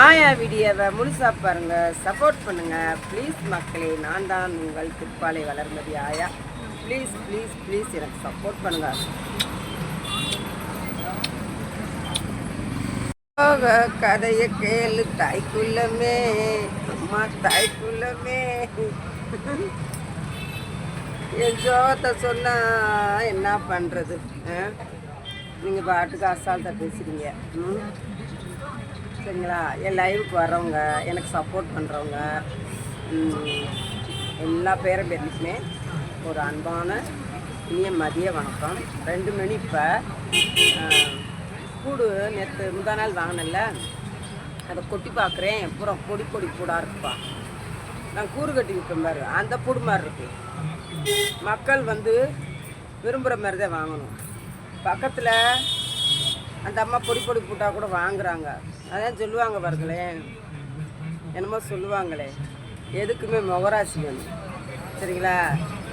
ஆயா வீடியோவை முழுசாக பாருங்க. சப்போர்ட் பண்ணுங்க. ப்ளீஸ் மக்களே நான் தான் உங்கள் திருப்பாலை வளர்மதி ஆயா ப்ளீஸ் ப்ளீஸ் ப்ளீஸ் எனக்கு சப்போர்ட் பண்ணுங்க. போக கதையை கேளு தாய்க்குள்ளமே. அம்மா தாய்க்குள்ளமே. என் ஜோகத்தை சொன்னா என்ன பண்ணுறது நீங்கள் பாட்டுக்கு அசால்ட்டாக பேசுகிறீங்க ம்? சரிங்களா? என் லைவுக்கு வரவங்க எனக்கு சப்போர்ட் பண்ணுறவங்க எல்லா பேரும் பேருக்குமே ஒரு அன்பான இனிய மதிய வணக்கம். ரெண்டு மணி இப்போ கூடு நேற்று முந்தா நாள் வாங்கினேன்ல அதை கொட்டி பார்க்குறேன் பூரா கொடி கொடி கூடாக இருக்குப்பா. நான் கூறு கட்டி விற்கும் பாரு அந்த கூடு மாதிரி இருக்கு. மக்கள் வந்து விரும்புகிற மாதிரி தான் வாங்கணும். பக்கத்தில் அந்த அம்மா பொடி பொடி போட்டால் கூட வாங்குறாங்க. அதான் சொல்லுவாங்க பாருங்களேன் என்னமோ சொல்லுவாங்களே. எதுக்குமே முகராசி வேணும் சரிங்களா?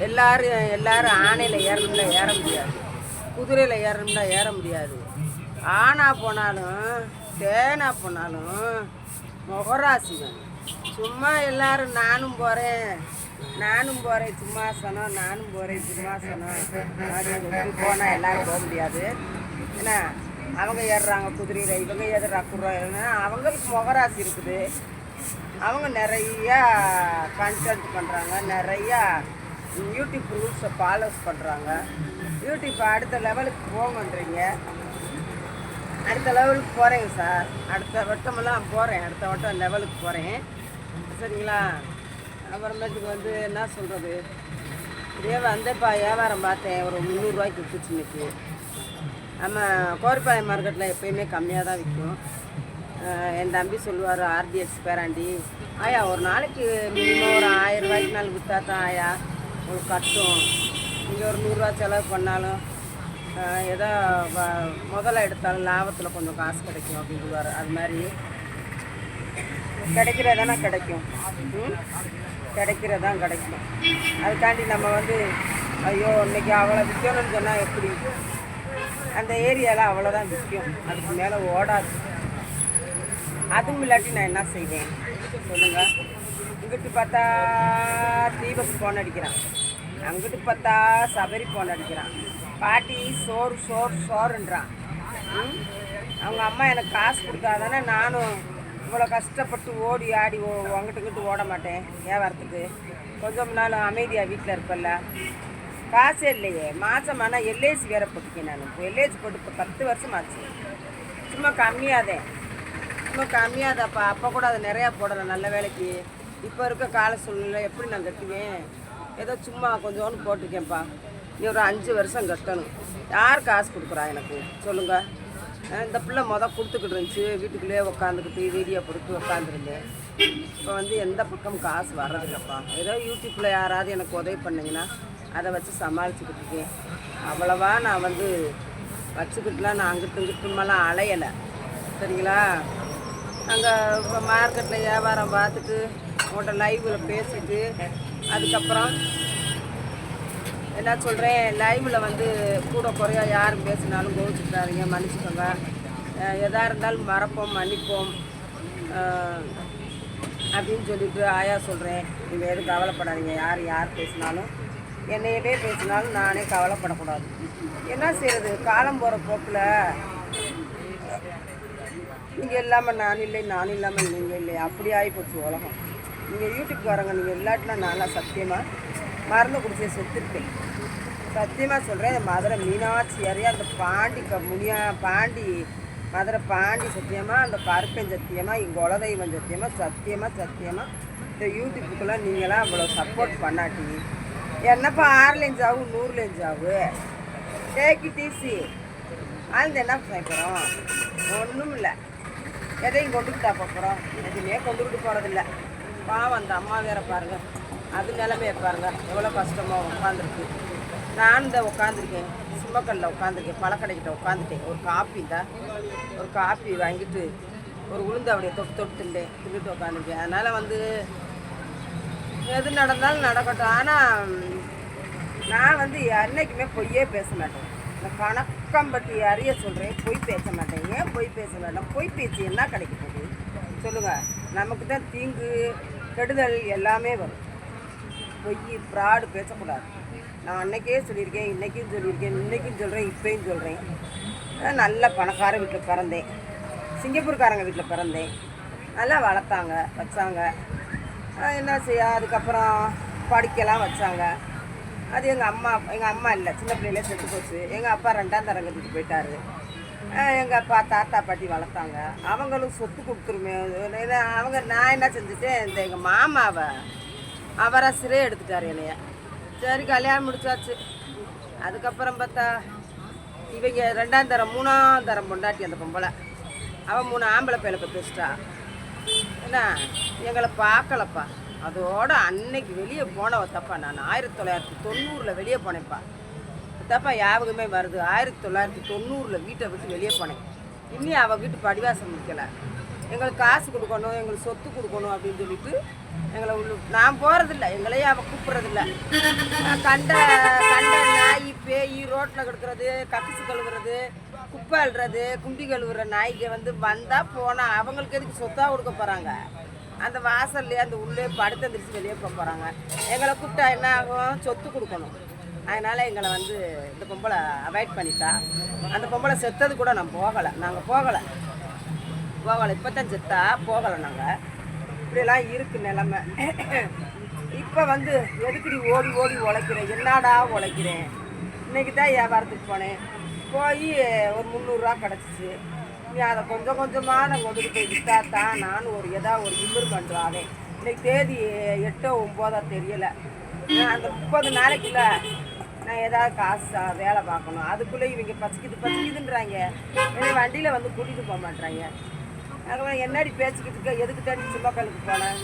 எல்லாரும் எல்லாரும் ஆணையில் ஏறணும்னா ஏற முடியாது. குதிரையில் ஏறணும்னா ஏற முடியாது. ஆனா போனாலும் தேனா போனாலும் முகராசி வேணும் சும்மா எல்லாரும் நானும் போகிறேன் நானும் போகிறேன் சும்மா நானும் போகிறேன் சும்மாசனம் போனால் எல்லாரும் போக முடியாது. என்ன அவங்க ஏறுறாங்க குதிரையில் இவங்க ஏறுறா குதிரை. அவங்களுக்கு முகராசி இருக்குது. அவங்க நிறையா கன்சல்ட் பண்ணுறாங்க நிறையா யூடியூப் ரூல்ஸை ஃபாலோஸ் பண்ணுறாங்க யூடியூப் அடுத்த லெவலுக்கு போகன்றீங்க அடுத்த லெவலுக்கு போகிறேங்க சார். அடுத்த வட்டமெல்லாம் போகிறேன் அடுத்த வட்டம் லெவலுக்கு போகிறேன் சரிங்களா? அப்புறமேட்டுக்கு வந்து என்ன சொல்கிறது இதே வந்தேப்பா வியாபாரம் பார்த்தேன். ஒரு முந்நூறுரூவாய்க்கு விட்டுச்சு இன்னைக்கு. நம்ம கோரிப்பாளையம் மார்க்கெட்டில் எப்பயுமே கம்மியாக தான் விற்கும் என் தம்பி சொல்லுவார் ஆர்டிஎக்ஸ் பேராண்டி ஆயா ஒரு நாளைக்கு மினிமம் ஒரு ஆயிரம் ரூபாய்க்கு நாள் விற்றா தான் ஆயா உங்களுக்கு கட்டும். நீங்கள் ஒரு நூறுரூவா செலவு பண்ணாலும் ஏதோ வ- முதல்ல எடுத்தாலும் லாபத்தில் கொஞ்சம் காசு கிடைக்கும் அப்படின்னு சொல்லுவார். அது மாதிரி கிடைக்கிறதானா கிடைக்கும். கிடைக்கிறதான் கிடைக்கும். அதுக்காண்டி நம்ம வந்து ஐயோ இன்னைக்கு அவ்வளோ விற்கணும்னு சொன்னால் எப்படி? அந்த ஏரியாவில் அவ்வளோதான் விற்கும் அதுக்கு மேலே ஓடாது. அதுவும் இல்லாட்டி நான் என்ன செய்வேன்? சொல்லுங்கள் இங்கிட்டு பார்த்தா தீபக் ஃபோன் அடிக்கிறான். அங்கிட்டு பார்த்தா சபரி ஃபோன் அடிக்கிறான். பாட்டி சோறு சோறு சோறுன்றான். ம்? அவங்க அம்மா எனக்கு காசு கொடுத்தாதானே நானும் இவ்வளோ கஷ்டப்பட்டு ஓடி ஆடி ஓ அங்கிட்டு இங்கிட்டு ஓட மாட்டேன். வியாபாரத்துக்கு கொஞ்சம் நாள் அமைதியாக வீட்டில் இருப்பல்ல காசே இல்லையே. மாதம் ஆனால் எல்ஐசி வேற போட்டுக்கேன் நான். இப்போ எல்ஐசி போட்டு இப்போ பத்து வருஷம் ஆச்சு. சும்மா கம்மியாதேன் சும்மா கம்மியாதப்பா அப்போ கூட அதை நிறையா போடலை நல்ல வேலைக்கு. இப்போ இருக்க கால சூழ்நிலை எப்படி நான் கட்டுவேன்? ஏதோ சும்மா கொஞ்சோன்னு போட்டுக்கேன்ப்பா நீ ஒரு அஞ்சு வருஷம் கட்டணும். யார் காசு கொடுக்குறா எனக்கு? சொல்லுங்கள் இந்த பிள்ளை மொதல் கொடுத்துக்கிட்டு இருந்துச்சு. வீட்டுக்குள்ளேயே உட்காந்துக்கிட்டு வீடியோ கொடுத்து உட்காந்துருந்தேன் இப்போ வந்து எந்த பக்கம் காசு வர்றதில்லப்பா. ஏதோ யூடியூப்பில் யாராவது எனக்கு உதவி பண்ணிங்கன்னா அதை வச்சு சமாளிச்சுக்கிட்டு இருக்கேன். அவ்வளவா நான் வந்து வச்சுக்கிட்டுலாம் நான் அங்கிட்டு இங்கிட்டுமெல்லாம் அலையலை. சரிங்களா? அங்கே இப்போ மார்க்கெட்டில் வியாபாரம் பார்த்துட்டு உங்கள்கிட்ட லைவில் பேசிட்டு அதுக்கப்புறம் என்ன சொல்கிறேன் லைவில் வந்து கூட குறையா யாரும் பேசினாலும் கோவிச்சுட்டாருங்க மன்னிச்சுக்கோங்க. எதாக இருந்தாலும் மறப்போம் மன்னிப்போம். அப்படின்னு சொல்லிட்டு ஆயா சொல்கிறேன் நீங்கள் எதுவும் கவலைப்படாதீங்க. யார் யார் பேசினாலும் என்னையவே பேசினாலும் நானே கவலைப்படக்கூடாது. என்ன செய்யறது காலம் போகிற போக்கில் நீங்கள் இல்லாமல் நான் இல்லை நான் இல்லாமல் நீங்கள் இல்லை. அப்படி ஆகிப்போச்சு உலகம். நீங்கள் யூடியூப்காரங்க நீங்கள் இல்லாட்டினா நான்லாம் சத்தியமாக மருந்து குடிச்சு செத்துருப்பேன். சத்தியமாக சொல்கிறேன் இந்த மதுரை மீனாட்சி அறியா அந்த பாண்டி க முனியா பாண்டி மதுரை பாண்டி சத்தியமாக அந்த கருப்பன் சத்தியமாக எங்கள் குலதெய்வம் சத்தியமாக சத்தியமாக சத்தியமாக இந்த யூடியூப்புக்கெல்லாம் நீங்களாம் அவ்வளோ சப்போர்ட் பண்ணாட்டி என்னப்பா ஆறுலேயும் சாவு நூறுலேயும் சாவு டேக்கி டிசி ஆழ்ந்து என்ன கேட்குறோம் ஒன்றும் இல்லை எதையும் கொண்டுக்கிட்டா பார்க்குறோம் போகிறோம் எதுவுமே கொண்டுக்கிட்டு போகிறதில்ல பாவம் அந்த அம்மா வேற பாருங்கள் அது நிலமையை பாருங்க. எவ்வளோ கஷ்டமாக உட்காந்துருக்கு நான் தான் உட்காந்துருக்கேன் சிம்மக்கல்லில் உட்காந்துருக்கேன் பழக்கடைக்கிட்ட உட்காந்துட்டேன் ஒரு காப்பி தான் ஒரு காப்பி வாங்கிட்டு ஒரு உளுந்து அப்படியே தொட்டு தொட்டு திண்டேன் தின்னுட்டு உட்காந்துருக்கேன் அதனால் வந்து எது நடந்தாலும் நடக்கட்டும். ஆனால் நான் வந்து என்னைக்குமே பொய்யே பேச மாட்டேன். இந்த கணக்கம் பற்றி அறிய சொல்கிறேன் பொய் பேச மாட்டேன். ஏன் பொய் பேச மாட்டேன் பொய் பேச்சு என்ன கிடைக்க போகுது சொல்லுங்கள் நமக்கு தான் தீங்கு கெடுதல் எல்லாமே வரும். பொய் ஃப்ராடு பேசக்கூடாது. நான் அன்னைக்கே சொல்லியிருக்கேன் இன்றைக்கும் சொல்லியிருக்கேன் இன்றைக்கும் சொல்கிறேன் இப்போயும் சொல்கிறேன் நான் நல்ல பணக்கார வீட்டில் பிறந்தேன். சிங்கப்பூர்காரங்க வீட்டில் பிறந்தேன். நல்லா வளர்த்தாங்க வச்சாங்க. என்ன செய்ய? அதுக்கப்புறம் படிக்கலாம் வச்சாங்க. அது எங்கள் அம்மா எங்கள் அம்மா இல்லை சின்ன பிள்ளையிலே செத்து போச்சு. எங்கள் அப்பா ரெண்டாம் தரங்கத்துக்கு போயிட்டாரு. எங்கள் அப்பா தாத்தா பாட்டி வளர்த்தாங்க. அவங்களும் சொத்து கொடுத்துருமே. அவங்க நான் என்ன செஞ்சுட்டேன் இந்த எங்கள் மாமாவை அவரை சிறை எடுத்துட்டார் என்னைய. சரி கல்யாணம் முடிச்சாச்சு. அதுக்கப்புறம் பார்த்தா இவங்க ரெண்டாம் தரம் மூணாம் தரம் பொண்டாட்டி அந்த பொம்பளை. அவன் மூணு ஆம்பளை பையலை பற்றி வச்சிட்டா என்ன? எங்களை பார்க்கலப்பா. அதோட அன்னைக்கு வெளியே போனவ தப்பா. நான் ஆயிரத்தி தொள்ளாயிரத்தி தொண்ணூறில் வெளியே போனேன்ப்பா. தப்பா யாபகமே வருது. ஆயிரத்தி தொள்ளாயிரத்தி தொண்ணூறில் வீட்டை விட்டு வெளியே போனேன். இன்னும் அவள் வீட்டு படிவாசம் முடிக்கலை எங்களுக்கு காசு கொடுக்கணும் எங்களுக்கு சொத்து கொடுக்கணும் அப்படின்னு சொல்லிட்டு எங்களை உள்ள நான் போகிறதில்ல எங்களையே அவள் கூப்பிட்றதில்ல. கண்ட கண்ட நாய் பேய் ரோட்டில் கிடக்கிறது கப்பிசு கழுவுறது குப்பை அழுறது கும்பி கழுவுற நாய்க்கு வந்து வந்தால் போனால் அவங்களுக்கு எதுக்கு சொத்தாக கொடுக்க போகிறாங்க அந்த வாசல்லையே அந்த உள்ளே படுத்த திருச்சி வெளியே போக போகிறாங்க எங்களை கூப்பிட்டா என்ன ஆகும்? சொத்து கொடுக்கணும். அதனால் எங்களை வந்து இந்த பொம்பளை அவாய்ட் பண்ணிட்டா. அந்த பொம்பளை செத்தது கூட நான் போகலை. நாங்கள் போகலை. போகலை. இப்போ தான் செத்தா போகலை நாங்கள் இப்படியெல்லாம் இருக்கு நிலமை. இப்போ வந்து எதுக்குடி ஓடி ஓடி உழைக்கிறேன் என்னடா உழைக்கிறேன்? இன்னைக்கு தான் வியாபாரத்துக்கு போனேன். போய் ஒரு முந்நூறுரூவா கிடச்சிச்சு. நீ அதை கொஞ்சம் கொஞ்சமாக நான் கொண்டுட்டு போய் விற்றா தான் நான் ஒரு ஏதாவது ஒரு இம்ப்ரூவ்மெண்ட் ஆவேன். இன்னைக்கு தேதி எட்டோ ஒம்போதோ தெரியலை. நான் அந்த முப்பது நாளைக்குள்ள நான் ஏதாவது காசு வேலை பார்க்கணும். அதுக்குள்ளே இவங்க பசிக்குது பசிக்குதுன்றாங்க. என்னை வண்டியில் வந்து கூட்டிகிட்டு போக மாட்டாங்க அதுக்கப்புறம் என்னடி பேச்சுக்கிட்டு இருக்க? எதுக்கு தேடி கழுக்கு போனேன்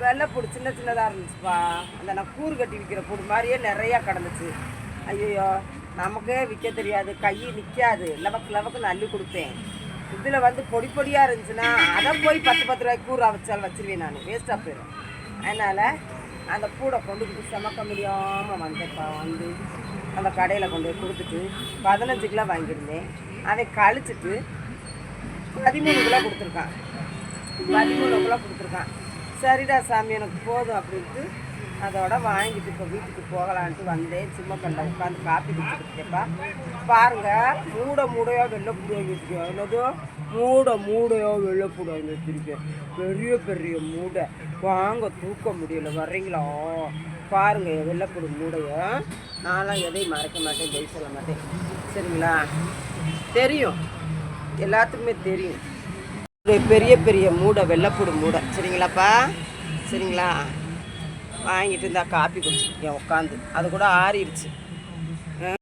வெள்ளைப்பூடு சின்ன சின்னதாக இருந்துச்சுப்பா. அந்த நான் கூறு கட்டி விற்கிற பூடு மாதிரியே நிறையா கிடந்துச்சு. ஐயோ நமக்கே விற்க தெரியாது. கை நிற்காது லவக்கு லவக்குன்னு அள்ளி கொடுப்பேன். இதில் வந்து பொடி பொடியாக இருந்துச்சுன்னா அதை போய் பத்து பத்து ரூபாய்க்கு கூற வச்சால் வச்சிருவேன் நான். வேஸ்ட்டாக போயிடும் அதனால் அந்த கூடை கொண்டு போய் சமக்க முடியாமல் வந்தப்பா வந்து அந்த கடையில் கொண்டு போய் கொடுத்துட்டு பதினஞ்சு கிலோ வாங்கியிருந்தேன். அதை கழிச்சிட்டு பதிமூணு கிலோ கொடுத்துருக்கான். பதிமூணு கிலோ கொடுத்துருக்கான். சரிடா சாமி எனக்கு போதும் அப்படின்ட்டு அதோட வாங்கிட்டு இப்போ வீட்டுக்கு போகலான்ட்டு வந்தேன். சிம்மக்கல்ல உட்காந்து காப்பி குடிச்சிருக்கேப்பா பாருங்க மூட மூடையோ வெள்ளைப்பூடி வாங்கி வச்சிருக்கேன் என்னதோ? மூட மூடையோ வெள்ளைப்பூடி வாங்கி வச்சிருக்கேன் பெரிய பெரிய மூடை. வாங்க தூக்க முடியல. வர்றீங்களா? பாருங்க என் வெள்ளைப்பூடி மூடைய. நான்லாம் எதையும் மறைக்க மாட்டேன் ஜெய் சொல்ல மாட்டேன். சரிங்களா? தெரியும். எல்லாத்துக்குமே தெரியும். ஒரு பெரிய பெரிய மூடை வெள்ளைப்பூடு மூடை. சரிங்களாப்பா? சரிங்களா? வாங்கிட்டு இருந்தா காப்பி குடிச்சிருக்கேன் உட்காந்து அது கூட ஆறிடுச்சு.